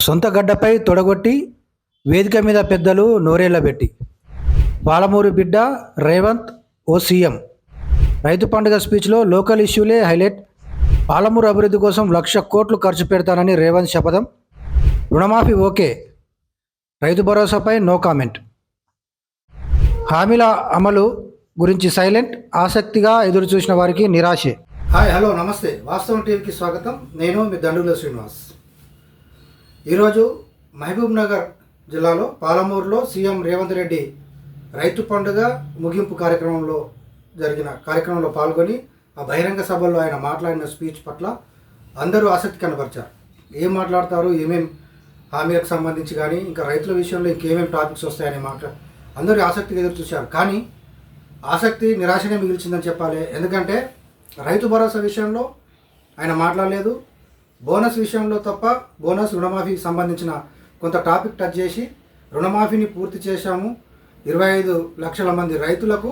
సొంత గడ్డపై తొడగొట్టి వేదిక మీద పెద్దలు నోరేళ్ళబెట్టి పాలమూరు బిడ్డ రేవంత్ ఓ సీఎం. రైతు పండుగ స్పీచ్లో లోకల్ ఇష్యూలే హైలైట్. పాలమూరు అభివృద్ధి కోసం లక్ష కోట్లు ఖర్చు పెడతానని రేవంత్ శపథం. రుణమాఫీ ఓకే. రైతు భరోసాపై నో కామెంట్. హామీల అమలు గురించి సైలెంట్ ఆసక్తిగా ఎదురు చూసిన వారికి నిరాశే. హాయ్ హలో నమస్తే. వాస్తవం టీవీకి స్వాగతం. నేను మీ దండుల శ్రీనివాస్. ఈరోజు మహబూబ్ నగర్ జిల్లాలో పాలమూరులో సీఎం రేవంత్ రెడ్డి రైతు పండుగ ముగింపు కార్యక్రమంలో జరిగిన కార్యక్రమంలో పాల్గొని ఆ బహిరంగ సభలో ఆయన మాట్లాడిన స్పీచ్ పట్ల అందరూ ఆసక్తి కనబరిచారు. ఏం మాట్లాడతారు ఏమేం హామీలకు సంబంధించి కానీ ఇంకా రైతుల విషయంలో ఇంకేమేమి టాపిక్స్ వస్తాయని మాట అందరూ ఆసక్తిగా ఎదురు చూశారు. కానీ ఆసక్తి నిరాశనే మిగిల్చిందని చెప్పాలి. ఎందుకంటే రైతు భరోసా విషయంలో ఆయన మాట్లాడలేదు. బోనస్ విషయంలో తప్ప బోనస్ రుణమాఫీకి సంబంధించిన కొంత టాపిక్ టచ్ చేసి రుణమాఫీని పూర్తి చేశాము. ఇరవై ఐదు లక్షల మంది రైతులకు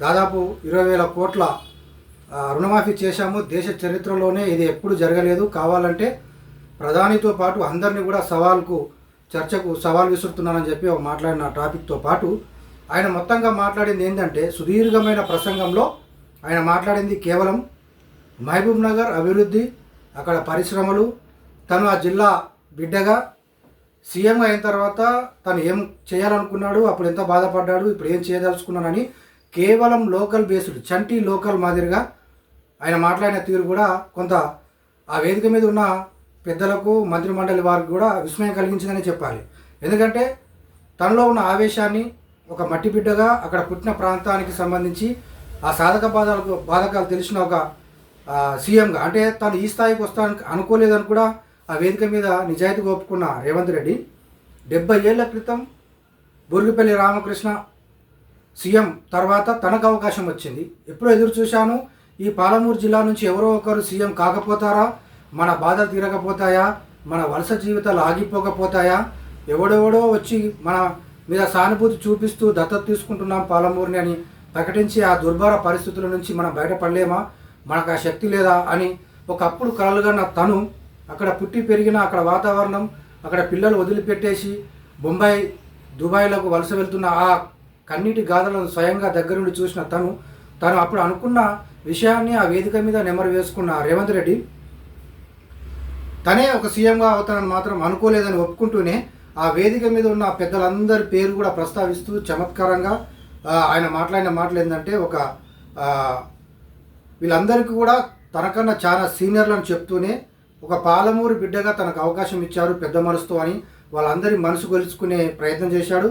దాదాపు ఇరవై వేల కోట్ల రుణమాఫీ చేశాము. దేశ చరిత్రలోనే ఇది ఎప్పుడు జరగలేదు. కావాలంటే ప్రధానితో పాటు అందరినీ కూడా సవాల్కు చర్చకు సవాల్ విసురుతున్నానని చెప్పి మాట్లాడిన టాపిక్తో పాటు ఆయన మొత్తంగా మాట్లాడింది ఏంటంటే సుదీర్ఘమైన ప్రసంగంలో ఆయన మాట్లాడింది కేవలం మహబూబ్ నగర్ అభివృద్ధి అక్కడ పరిశ్రమలు తను ఆ జిల్లా బిడ్డగా సీఎం అయిన తర్వాత తను ఏం చేయాలనుకున్నాడు అప్పుడు ఎంత బాధపడ్డాడు ఇప్పుడు ఏం చేయదలుచుకున్నానని కేవలం లోకల్ బేస్డ్ చంటి లోకల్ మాదిరిగా ఆయన మాట్లాడిన తీరు కూడా కొంత ఆ వేదిక మీద ఉన్న పెద్దలకు మంత్రి మండలి వారికి కూడా విస్మయం కలిగించిందని చెప్పాలి. ఎందుకంటే తనలో ఉన్న ఆవేశాన్ని ఒక మట్టి బిడ్డగా అక్కడ పుట్టిన ప్రాంతానికి సంబంధించి ఆ సాధక బాధలకు బాధకాలు తెలిసిన ఒక సీఎంగా అంటే తను ఈ స్థాయికి వస్తానికి అనుకోలేదని కూడా ఆ వేదిక మీద నిజాయితీగా ఒప్పుకున్న రేవంత్ రెడ్డి డెబ్బై ఏళ్ళ క్రితం బొరుగుపల్లి రామకృష్ణ సీఎం తర్వాత తనకు అవకాశం వచ్చింది. ఎప్పుడో ఎదురు చూశాను. ఈ పాలమూరు జిల్లా నుంచి ఎవరో ఒకరు సీఎం కాకపోతారా? మన బాధలు తీరకపోతాయా? మన వలస జీవితాలు ఆగిపోకపోతాయా? ఎవడెవడో వచ్చి మన మీద సానుభూతి చూపిస్తూ దత్తత తీసుకుంటున్నాం పాలమూరుని అని ప్రకటించి ఆ దుర్భర పరిస్థితుల నుంచి మనం బయటపడలేమా? మనకు ఆ శక్తి లేదా అని ఒకప్పుడు కలలుగన్న తను అక్కడ పుట్టి పెరిగిన అక్కడ వాతావరణం అక్కడ పిల్లలు వదిలిపెట్టేసి బొంబాయి దుబాయ్లకు వలస వెళ్తున్న ఆ కన్నీటి గాథలను స్వయంగా దగ్గర నుండి చూసిన తను తను అప్పుడు అనుకున్న విషయాన్ని ఆ వేదిక మీద నెమరు వేసుకున్న రేవంత్ రెడ్డి తనే ఒక సీఎంగా అవుతానని మాత్రం అనుకోలేదని ఒప్పుకుంటూనే ఆ వేదిక మీద ఉన్న పెద్దలందరి పేరు కూడా ప్రస్తావిస్తూ చమత్కారంగా ఆయన మాట్లాడిన మాటలు ఏంటంటే ఒక వీళ్ళందరికీ కూడా తనకన్నా చాలా సీనియర్లను చెప్తూనే ఒక పాలమూరు బిడ్డగా తనకు అవకాశం ఇచ్చారు పెద్ద మనసుతో అని వాళ్ళందరి మనసు గెలుచుకునే ప్రయత్నం చేశాడు.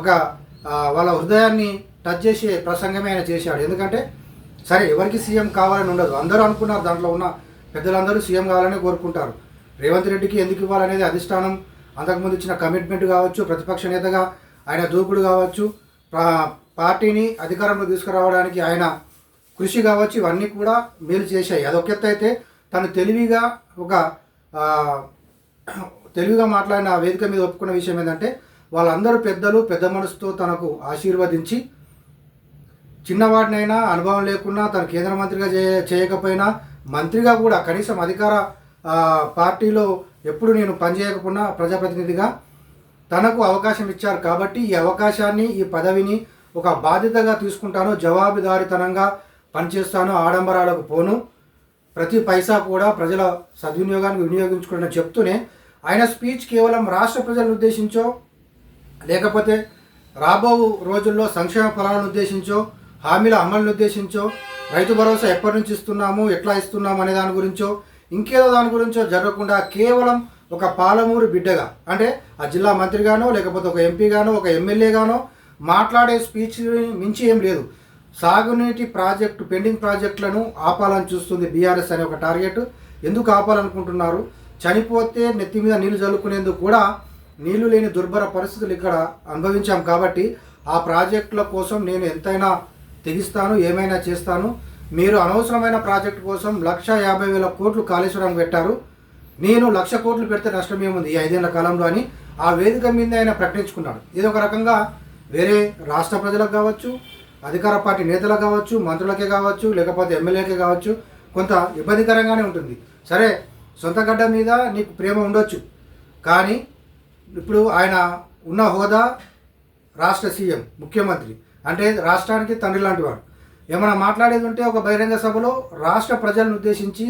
ఒక వాళ్ళ హృదయాన్ని టచ్ చేసే ప్రసంగమే ఆయన చేశాడు. ఎందుకంటే సరే ఎవరికి సీఎం కావాలని ఉండదు. అందరూ అనుకున్నారు దాంట్లో ఉన్న పెద్దలందరూ సీఎం కావాలని కోరుకుంటారు. రేవంత్ రెడ్డికి ఎందుకు ఇవ్వాలనేది అధిష్టానం అంతకుముందు ఇచ్చిన కమిట్మెంట్ కావచ్చు ప్రతిపక్ష నేతగా ఆయన దూకుడు కావచ్చు పార్టీని అధికారంలో తీసుకురావడానికి ఆయన కృషి కావచ్చు ఇవన్నీ కూడా మేలు చేశాయి. అదొక ఎత్తు అయితే తను తెలివిగా ఒక తెలివిగా మాట్లాడిన వేదిక మీద ఒప్పుకున్న విషయం ఏంటంటే వాళ్ళందరూ పెద్దలు పెద్ద మనసుతో తనకు ఆశీర్వదించి చిన్నవాడినైనా అనుభవం లేకున్నా తను కేంద్ర మంత్రిగా చే చేయకపోయినా మంత్రిగా కూడా కనీసం అధికార పార్టీలో ఎప్పుడు నేను పనిచేయకపోయినా ప్రజాప్రతినిధిగా తనకు అవకాశం ఇచ్చారు. కాబట్టి ఈ అవకాశాన్ని ఈ పదవిని ఒక బాధ్యతగా తీసుకుంటాను జవాబుదారితనంగా పనిచేస్తాను ఆడంబరాలకు పోను. ప్రతి పైసా కూడా ప్రజల సద్వినియోగానికి వినియోగించుకోవడం చెప్తూనే ఆయన స్పీచ్ కేవలం రాష్ట్ర ప్రజలను ఉద్దేశించో లేకపోతే రాబో రోజుల్లో సంక్షేమ ఫలాలను ఉద్దేశించో హామీల అమలును ఉద్దేశించో రైతు భరోసా ఎప్పటి నుంచి ఇస్తున్నాము ఎట్లా ఇస్తున్నాము అనే దాని గురించో ఇంకేదో దాని గురించో జరగకుండా కేవలం ఒక పాలమూరు బిడ్డగా అంటే ఆ జిల్లా మంత్రిగానో లేకపోతే ఒక ఎంపీగానో ఒక ఎమ్మెల్యేగానో మాట్లాడే స్పీచ్ మించి ఏం లేదు. సాగునీటి ప్రాజెక్టు పెండింగ్ ప్రాజెక్టులను ఆపాలని చూస్తుంది బీఆర్ఎస్ అనే ఒక టార్గెట్. ఎందుకు ఆపాలనుకుంటున్నారు? చనిపోతే నెత్తి మీద నీళ్ళు చల్లుకునేందుకు కూడా నీళ్ళు లేని దుర్భర పరిస్థితులు ఇక్కడ అనుభవించాం కాబట్టి ఆ ప్రాజెక్టుల కోసం నేను ఎంతైనా తెగిస్తాను ఏమైనా చేస్తాను. మీరు అనవసరమైన ప్రాజెక్టు కోసం లక్ష యాభై వేల కోట్లు కాళేశ్వరం పెట్టారు నేను లక్ష కోట్లు పెడితే నష్టం ఏముంది ఈ ఐదేళ్ళ కాలంలో అని ఆ వేదిక మీద ఆయన ప్రకటించుకున్నాడు. ఇది ఒక రకంగా వేరే రాష్ట్ర ప్రజలకు కావచ్చు అధికార పార్టీ నేతలకు కావచ్చు మంత్రులకే కావచ్చు లేకపోతే ఎమ్మెల్యేకే కావచ్చు కొంత ఇబ్బందికరంగానే ఉంటుంది. సరే సొంత గడ్డ మీద నీకు ప్రేమ ఉండొచ్చు. కానీ ఇప్పుడు ఆయన ఉన్న హోదా రాష్ట్ర సీఎం ముఖ్యమంత్రి. అంటే రాష్ట్రానికి తండ్రి లాంటి వాడు. ఏమైనా మాట్లాడేది ఉంటే ఒక బహిరంగ సభలో రాష్ట్ర ప్రజలను ఉద్దేశించి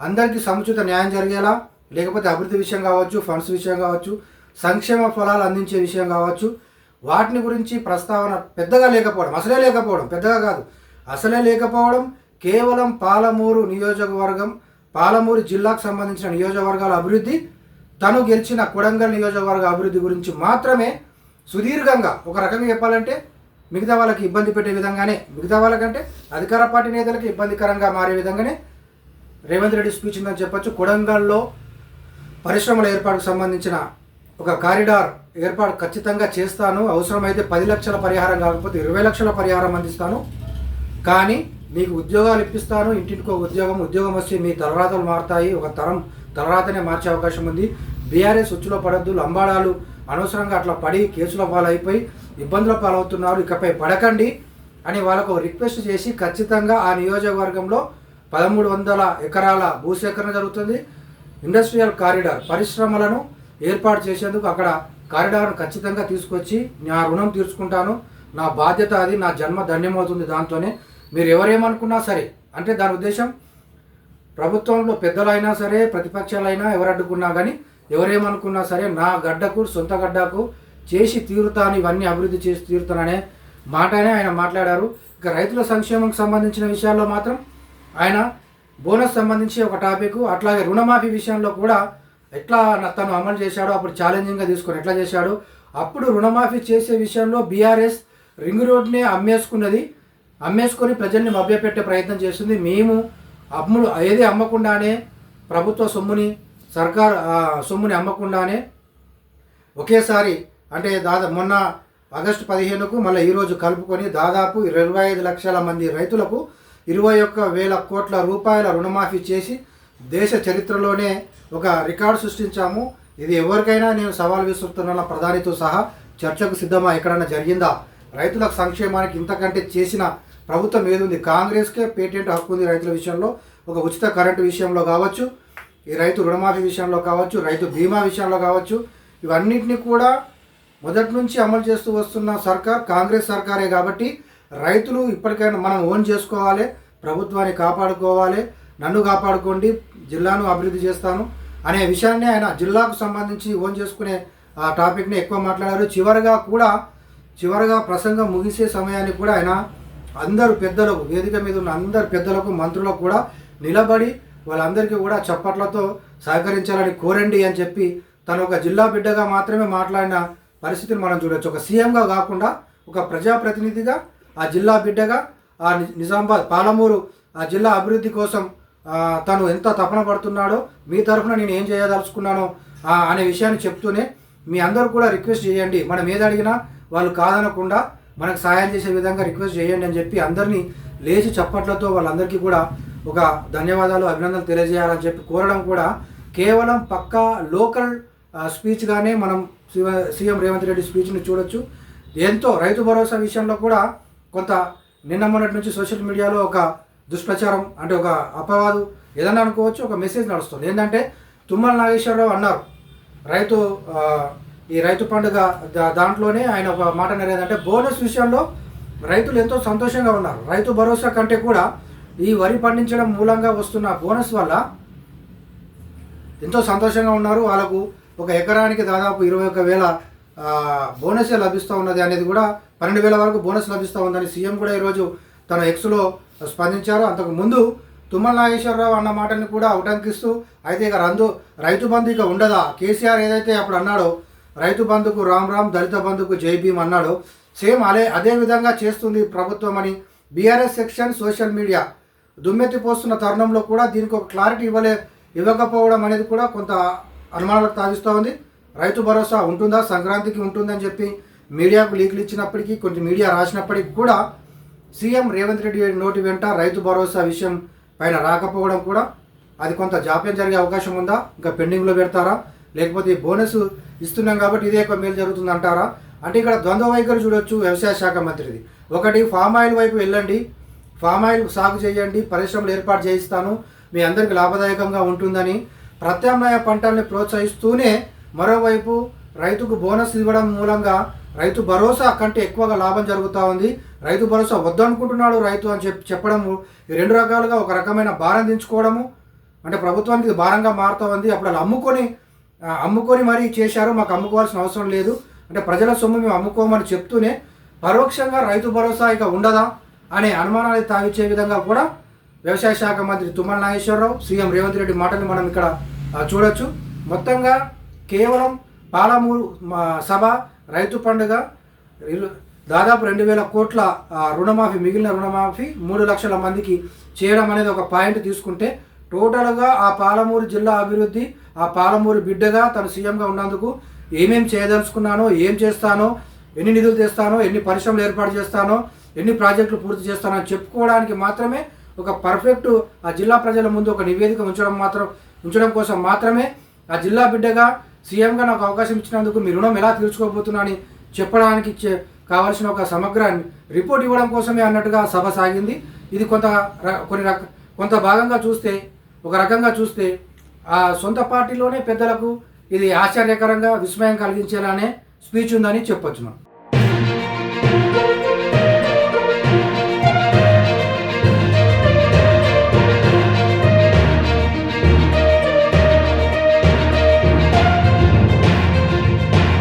అందరికీ సముచిత న్యాయం జరిగేలా లేకపోతే అభివృద్ధి విషయం కావచ్చు ఫండ్స్ విషయం కావచ్చు సంక్షేమ ఫలాలు అందించే విషయం కావచ్చు వాటిని గురించి ప్రస్తావన పెద్దగా లేకపోవడం అసలే లేకపోవడం పెద్దగా కాదు. అసలే లేకపోవడం కేవలం పాలమూరు నియోజకవర్గం పాలమూరు జిల్లాకు సంబంధించిన నియోజకవర్గాల అభివృద్ధి తను గెలిచిన కొడంగల్ నియోజకవర్గ అభివృద్ధి గురించి మాత్రమే సుదీర్ఘంగా ఒక రకంగా చెప్పాలంటే మిగతా వాళ్ళకి ఇబ్బంది పెట్టే విధంగానే మిగతా వాళ్ళకంటే అధికార పార్టీ నేతలకు ఇబ్బందికరంగా మారే విధంగానే రేవంత్ రెడ్డి స్పీచ్ ఉందని చెప్పొచ్చు. కొడంగల్లో పరిశ్రమల ఏర్పాటుకు సంబంధించిన ఒక కారిడార్ ఏర్పాటు ఖచ్చితంగా చేస్తాను. అవసరమైతే పది లక్షల పరిహారం కాకపోతే ఇరవై లక్షల పరిహారం అందిస్తాను. కానీ మీకు ఉద్యోగాలు ఇప్పిస్తాను. ఇంటింటికో ఉద్యోగం ఉద్యోగం వస్తే మీ తలరాతలు మారుతాయి. ఒక తరం తలరాతనే మార్చే అవకాశం ఉంది. బీఆర్ఎస్ ఉచ్చులో పడద్దు. లంబాడాలు అనవసరంగా అట్లా పడి కేసుల పాలైపోయి ఇబ్బందుల పాలవుతున్నారు. ఇకపై పడకండి అని వాళ్ళకు రిక్వెస్ట్ చేసి ఖచ్చితంగా ఆ నియోజకవర్గంలో పదమూడు వందల ఎకరాల భూసేకరణ జరుగుతుంది. ఇండస్ట్రియల్ కారిడార్ పరిశ్రమలను ఏర్పాటు చేసేందుకు అక్కడ కారిడార్ను ఖచ్చితంగా తీసుకొచ్చి నా రుణం తీర్చుకుంటాను. నా బాధ్యత అది నా జన్మ ధన్యమవుతుంది దాంతోనే. మీరు ఎవరేమనుకున్నా సరే అంటే దాని ఉద్దేశం ప్రభుత్వంలో పెద్దలైనా సరే ప్రతిపక్షాలైనా ఎవరు అడ్డుకున్నా కానీ ఎవరేమనుకున్నా సరే నా గడ్డకు సొంత గడ్డకు చేసి తీరుతాను ఇవన్నీ అభివృద్ధి చేసి తీరుతాననే మాటనే ఆయన మాట్లాడారు. ఇక రైతుల సంక్షేమంకి సంబంధించిన విషయాల్లో మాత్రం ఆయన బోనస్ సంబంధించి ఒక టాపిక్ అట్లాగే రుణమాఫీ విషయంలో కూడా ఎట్లా తను అమలు చేశాడో అప్పుడు ఛాలెంజింగ్గా తీసుకొని ఎట్లా చేశాడు? అప్పుడు రుణమాఫీ చేసే విషయంలో బీఆర్ఎస్ రింగ్ రోడ్నే అమ్మేసుకున్నది. అమ్మేసుకొని ప్రజల్ని మభ్యపెట్టే ప్రయత్నం చేస్తుంది. మేము అమ్ములు ఏది అమ్మకుండానే ప్రభుత్వ సొమ్ముని సర్కార్ సొమ్ముని అమ్మకుండానే ఒకేసారి అంటే దాదా మొన్న ఆగస్టు పదిహేనుకు మళ్ళీ ఈరోజు కలుపుకొని దాదాపు ఇరవై ఐదు లక్షల మంది రైతులకు ఇరవై ఒక్క వేల కోట్ల రూపాయల రుణమాఫీ చేసి దేశ చరిత్రలోనే ఒక రికార్డు సృష్టించాము. ఇది ఎవరికైనా నేను సవాల్ విసురుతున్న ప్రధానితో సహా చర్చకు సిద్ధమా? ఎక్కడన్నా జరిగిందా? రైతుల సంక్షేమానికి ఇంతకంటే చేసిన ప్రభుత్వం ఏదుంది కాంగ్రెస్కే పేటెంట్ హక్కు ఉంది రైతుల విషయంలో. ఒక ఉచిత కరెంటు విషయంలో కావచ్చు ఈ రైతు రుణమాఫీ విషయంలో కావచ్చు రైతు బీమా విషయంలో కావచ్చు ఇవన్నిటిని కూడా మొదటి నుంచి అమలు చేస్తూ వస్తున్న సర్కార్ కాంగ్రెస్ సర్కారే కాబట్టి రైతులు ఇప్పటికైనా మనం ఓన్ చేసుకోవాలి ప్రభుత్వాన్ని కాపాడుకోవాలి నన్ను కాపాడుకోండి జిల్లాను అభివృద్ధి చేస్తాను అనే విషయాన్ని ఆయన జిల్లాకు సంబంధించి ఓన్ చేసుకునే ఆ టాపిక్ని ఎక్కువ మాట్లాడారు. చివరిగా కూడా చివరిగా ప్రసంగం ముగిసే సమయానికి కూడా ఆయన అందరు పెద్దలకు వేదిక మీద ఉన్న అందరు పెద్దలకు మంత్రులకు కూడా నిలబడి వాళ్ళందరికీ కూడా చప్పట్లతో సహకరించాలని కోరండి అని చెప్పి తను ఒక జిల్లా బిడ్డగా మాత్రమే మాట్లాడిన పరిస్థితిని మనం చూడొచ్చు. ఒక సీఎంగా కాకుండా ఒక ప్రజాప్రతినిధిగా ఆ జిల్లా బిడ్డగా ఆ నిజామాబాద్ పాలమూరు ఆ జిల్లా అభివృద్ధి కోసం తను ఎంత తపన పడుతున్నాడో మీ తరఫున నేను ఏం చేయదలుచుకున్నానో అనే విషయాన్ని చెప్తూనే మీ అందరూ కూడా రిక్వెస్ట్ చేయండి. మనం ఏది అడిగినా వాళ్ళు కాదనకుండా మనకు సహాయం చేసే విధంగా రిక్వెస్ట్ చేయండి అని చెప్పి అందరినీ లేచి చప్పట్లతో వాళ్ళందరికీ కూడా ఒక ధన్యవాదాలు అభినందనలు తెలియజేయాలని చెప్పి కోరడం కూడా కేవలం పక్కా లోకల్ స్పీచ్గానే మనం సీఎం రేవంత్ రెడ్డి స్పీచ్ని చూడొచ్చు. ఎంతో రైతు భరోసా విషయంలో కూడా కొంత నిన్న మొన్నటి నుంచి సోషల్ మీడియాలో ఒక దుష్ప్రచారం అంటే ఒక అపవాదు ఏదన్నా అనుకోవచ్చు ఒక మెసేజ్ నడుస్తుంది. ఏంటంటే తుమ్మల నాగేశ్వరరావు అన్నారు. రైతు ఈ రైతు పండుగ దాంట్లోనే ఆయన ఒక మాట అనేది బోనస్ విషయంలో రైతులు ఎంతో సంతోషంగా ఉన్నారు. రైతు భరోసా కంటే కూడా ఈ వరి పండించడం మూలంగా వస్తున్న బోనస్ వల్ల ఎంతో సంతోషంగా ఉన్నారు. వాళ్ళకు ఒక ఎకరానికి దాదాపు ఇరవై ఒక వేల బోనసే లభిస్తూ ఉన్నది అనేది కూడా పన్నెండు వేల వరకు బోనస్ లభిస్తూ ఉందని సీఎం కూడా ఈరోజు తన ఎక్స్లో స్పందించారు. అంతకు ముందు తుమ్మల నాగేశ్వరరావు అన్న మాటని కూడా ఉటంకిస్తూ అయితే ఇక రందు రైతు బంధు ఇక ఉండదా? కేసీఆర్ ఏదైతే అప్పుడు అన్నాడో రైతు బంధుకు రామ్ రామ్ దళిత బంధుకు జై భీమ్ అన్నాడో సేమ్ అదే అదే విధంగా చేస్తుంది ప్రభుత్వం అని బీఆర్ఎస్ సెక్షన్ సోషల్ మీడియా దుమ్మెత్తి పోస్తున్న తరుణంలో కూడా దీనికి ఒక క్లారిటీ ఇవ్వలే ఇవ్వకపోవడం అనేది కూడా కొంత అనుమానాలకు తాగిస్తూ ఉంది రైతు భరోసా ఉంటుందా? సంక్రాంతికి ఉంటుందని చెప్పి మీడియాకు లీకులు ఇచ్చినప్పటికీ కొంచెం మీడియా రాసినప్పటికీ కూడా సీఎం రేవంత్ రెడ్డి నోటి వెంట రైతు భరోసా విషయం పైన రాకపోవడం కూడా అది కొంత జాప్యం జరిగే అవకాశం ఉందా? ఇంకా పెండింగ్లో పెడతారా? లేకపోతే బోనస్ ఇస్తున్నాం కాబట్టి ఇదే ఎక్కువ మేలు జరుగుతుంది అంటారా? అంటే ఇక్కడ ద్వంద్వ వైఖరి చూడొచ్చు వ్యవసాయ శాఖ మంత్రిది. ఒకటి ఫామ్ ఆయిల్ వైపు వెళ్ళండి. ఫామ్ ఆయిల్ సాగు చేయండి. పరిశ్రమలు ఏర్పాటు చేయిస్తాను. మీ అందరికీ లాభదాయకంగా ఉంటుందని. ప్రత్యామ్నాయ పంటల్ని ప్రోత్సహిస్తూనే మరోవైపు రైతుకు బోనస్ ఇవ్వడం మూలంగా రైతు భరోసా కంటే ఎక్కువగా లాభం జరుగుతూ ఉంది. రైతు భరోసా వద్దనుకుంటున్నాడు రైతు అని చెప్పి చెప్పడము ఈ రెండు రకాలుగా ఒక రకమైన భారం దించుకోవడము అంటే ప్రభుత్వానికి ఇది భారంగా మారుతూ ఉంది. అప్పుడు వాళ్ళు అమ్ముకొని అమ్ముకొని మరీ చేశారు. మాకు అమ్ముకోవాల్సిన అవసరం లేదు. అంటే ప్రజల సొమ్ము మేము అమ్ముకోమని చెప్తూనే పరోక్షంగా రైతు భరోసా ఇక ఉండదా అనే అనుమానాలు తావిచ్చే విధంగా కూడా వ్యవసాయ శాఖ మంత్రి తుమ్మల నాగేశ్వరరావు సీఎం రేవంత్ రెడ్డి మాటలు మనం ఇక్కడ చూడొచ్చు. మొత్తంగా కేవలం పాలమూరు సభ రైతు పండుగ దాదాపు రెండు వేల కోట్ల ఆ, రుణమాఫీ మిగిలిన రుణమాఫీ మూడు లక్షల మందికి చేయడం అనేది ఒక పాయింట్ తీసుకుంటే టోటల్గా ఆ పాలమూరు జిల్లా అభివృద్ధి ఆ పాలమూరు బిడ్డగా తను సీఎంగా ఉన్నందుకు ఏమేం చేయదలుచుకున్నానో ఏం చేస్తానో ఎన్ని నిధులు తెస్తానో ఎన్ని పరిశ్రమలు ఏర్పాటు చేస్తానో ఎన్ని ప్రాజెక్టులు పూర్తి చేస్తానో చెప్పుకోవడానికి మాత్రమే ఒక పర్ఫెక్ట్ ఆ జిల్లా ప్రజల ముందు ఒక నివేదిక ఉంచడం మాత్రం ఉంచడం కోసం మాత్రమే ఆ జిల్లా బిడ్డగా సీఎంగా నాకు అవకాశం ఇచ్చినందుకు మీ రుణం ఎలా తీర్చుకోబోతున్నానని చెప్పడానికి చే- కావాల్సిన ఒక సమగ్ర రిపోర్ట్ ఇవ్వడం కోసమే అన్నట్టుగా సభ సాగింది. ఇది కొంత కొన్ని రక కొంత భాగంగా చూస్తే ఒక రకంగా చూస్తే ఆ సొంత పార్టీలోనే పెద్దలకు ఇది ఆశ్చర్యకరంగా విస్మయం కలిగించేలానే స్పీచ్ ఉందని చెప్పొచ్చు మనం.